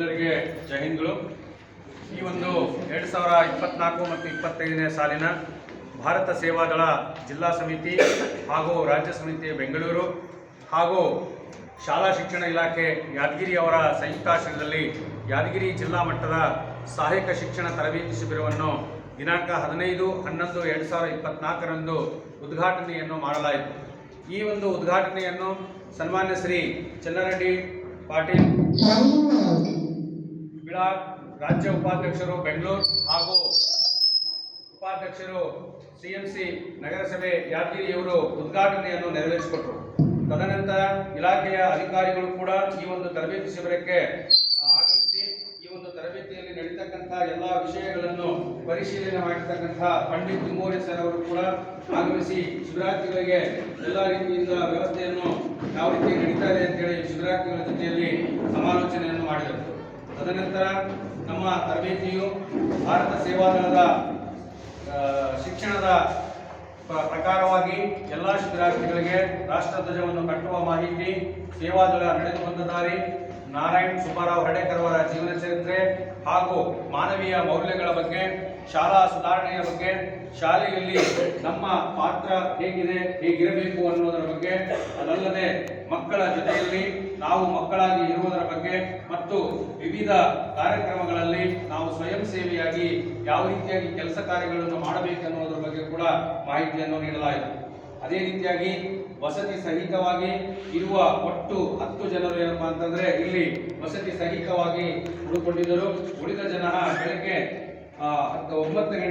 ಎಲ್ಲರಿಗೆ ಜೈ ಹಿಂದ್ಗಳು. ಈ ಒಂದು ಎರಡು ಸಾವಿರ ಇಪ್ಪತ್ನಾಲ್ಕು ಮತ್ತು ಇಪ್ಪತ್ತೈದನೇ ಸಾಲಿನ ಭಾರತ ಸೇವಾದಳ ಜಿಲ್ಲಾ ಸಮಿತಿ ಹಾಗೂ ರಾಜ್ಯ ಸಮಿತಿ ಬೆಂಗಳೂರು ಹಾಗೂ ಶಾಲಾ ಶಿಕ್ಷಣ ಇಲಾಖೆ ಯಾದಗಿರಿ ಅವರ ಸಂಯುಕ್ತಾಶ್ರಯದಲ್ಲಿ ಯಾದಗಿರಿ ಜಿಲ್ಲಾ ಮಟ್ಟದ ಸಹಾಯಕ ಶಿಕ್ಷಣ ತರಬೇತಿ ಶಿಬಿರವನ್ನು ದಿನಾಂಕ ಹದಿನೈದು, ಹನ್ನೊಂದು, ಎರಡು ಸಾವಿರದ ಇಪ್ಪತ್ನಾಲ್ಕರಂದು ಉದ್ಘಾಟನೆಯನ್ನು ಮಾಡಲಾಯಿತು. ಈ ಒಂದು ಉದ್ಘಾಟನೆಯನ್ನು ಸನ್ಮಾನ್ಯ ಶ್ರೀ ಚನ್ನರೆಡ್ಡಿ ಪಾಟೀಲ್ ಬಿಳಾರ್ ರಾಜ್ಯ ಉಪಾಧ್ಯಕ್ಷರು ಬೆಂಗಳೂರು ಹಾಗೂ ಉಪಾಧ್ಯಕ್ಷರು ಸಿಎಂಸಿ ನಗರಸಭೆ ಯಾದಗಿರಿಯವರು ಉದ್ಘಾಟನೆಯನ್ನು ನೆರವೇರಿಸಿಕೊಟ್ರು ತದನಂತರ ಇಲಾಖೆಯ ಅಧಿಕಾರಿಗಳು ಕೂಡ ಈ ಒಂದು ತರಬೇತಿ ಶಿಬಿರಕ್ಕೆ ಆಗಮಿಸಿ ಈ ಒಂದು ತರಬೇತಿಯಲ್ಲಿ ನಡೀತಕ್ಕಂಥ ಎಲ್ಲ ವಿಷಯಗಳನ್ನು ಪರಿಶೀಲನೆ ಮಾಡಿರ್ತಕ್ಕಂಥ ಪಂಡಿತ್ ತಿಮ್ಮೋರಿ ಸರ್ ಅವರು ಕೂಡ ಆಗಮಿಸಿ ಶಿಬಿರಾರ್ಥಿಗಳಿಗೆ ಎಲ್ಲ ರೀತಿಯಿಂದ ವ್ಯವಸ್ಥೆಯನ್ನು ಯಾವ ರೀತಿ ನಡೀತಾ ಇದೆ ಅಂತೇಳಿ ಶಿಬಿರಾರ್ಥಿಗಳ ಜೊತೆಯಲ್ಲಿ ತದನಂತರ ನಮ್ಮ ತರಬೇತಿಯು ಭಾರತ ಸೇವಾದಳದ ಶಿಕ್ಷಣದ ಪ್ರಕಾರವಾಗಿ ಎಲ್ಲ ಶಿಬಿರಾರ್ಥಿಗಳಿಗೆ ರಾಷ್ಟ್ರಧ್ವಜವನ್ನು ಕಟ್ಟುವ ಮಾಹಿತಿ ಸೇವಾದಳ ನಡೆದು ಬಂದ ದಾರಿ ನಾರಾಯಣ್ ಸುಬ್ಬಾರಾವ್ ಹರ್ಡೇಕರ್ ಅವರ ಜೀವನ ಚರಿತ್ರೆ ಹಾಗೂ ಮಾನವೀಯ ಮೌಲ್ಯಗಳ ಬಗ್ಗೆ, ಶಾಲಾ ಸುಧಾರಣೆಯ ಬಗ್ಗೆ, ಶಾಲೆಯಲ್ಲಿ ನಮ್ಮ ಪಾತ್ರ ಹೇಗಿದೆ, ಹೇಗಿರಬೇಕು ಅನ್ನೋದರ ಬಗ್ಗೆ ಅದಲ್ಲದೆ ಮಕ್ಕಳ ಜೊತೆಯಲ್ಲಿ ನಾವು ಮಕ್ಕಳಾಗಿ ಇರುವುದರ ಬಗ್ಗೆ ಮತ್ತು ವಿವಿಧ ಕಾರ್ಯಕ್ರಮಗಳಲ್ಲಿ ನಾವು ಸ್ವಯಂ ಸೇವೆಯಾಗಿ ಯಾವ ರೀತಿಯಾಗಿ ಕೆಲಸ ಕಾರ್ಯಗಳನ್ನು ಮಾಡಬೇಕೆನ್ನುವುದರ ಬಗ್ಗೆ ಕೂಡ ಮಾಹಿತಿಯನ್ನು ನೀಡಲಾಯಿತು. ಅದೇ ರೀತಿಯಾಗಿ ವಸತಿ ಸಹಿತವಾಗಿ ಇರುವ ಒಟ್ಟು ಹತ್ತು ಜನರು ಏನಪ್ಪಾ ಅಂತಂದ್ರೆ ಇಲ್ಲಿ ವಸತಿ ಸಹಿತವಾಗಿ ಉಳ್ಕೊಂಡಿದ್ದರು ಉಳಿದ ಜನ ಬೆಳಗ್ಗೆ ಒಂಬತ್ತು ಗಂಟೆ